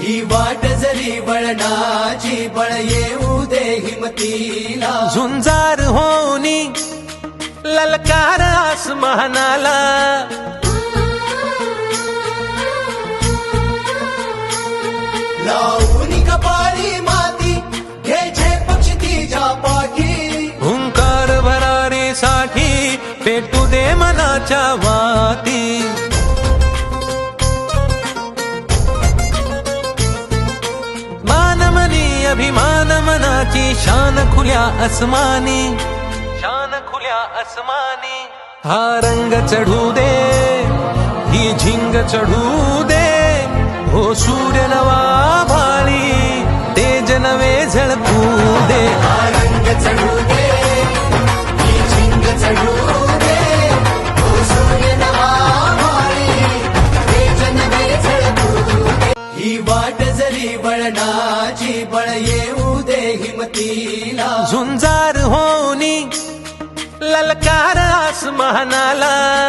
ही वाट जरी बळणाची बळ येऊ दे हिमतीला झुंजार होनी ललकार आसमानाला लावून कपाळी माती घ्यायचे पक्षी तिच्या पाठी हुंकार भरारीसाठी पेटू दे मनाच्या वाती अभिमान मनाची शान खुल्या अस्मानी शान खुल्या अस्मानी हा रंग चढू दे ही झिंग चढू दे. हो सूर्य नवा भाळी तेज नवे झळकू दे. हा रंग चढू दे ही झिंग चढू दे. हो सूर्य नवा माळी, तेज नवे झळकू दे. ही वाट जरी बळणाची बळ येऊ दे हिमतीला. झुंजार होनी ललकार आसमानाला.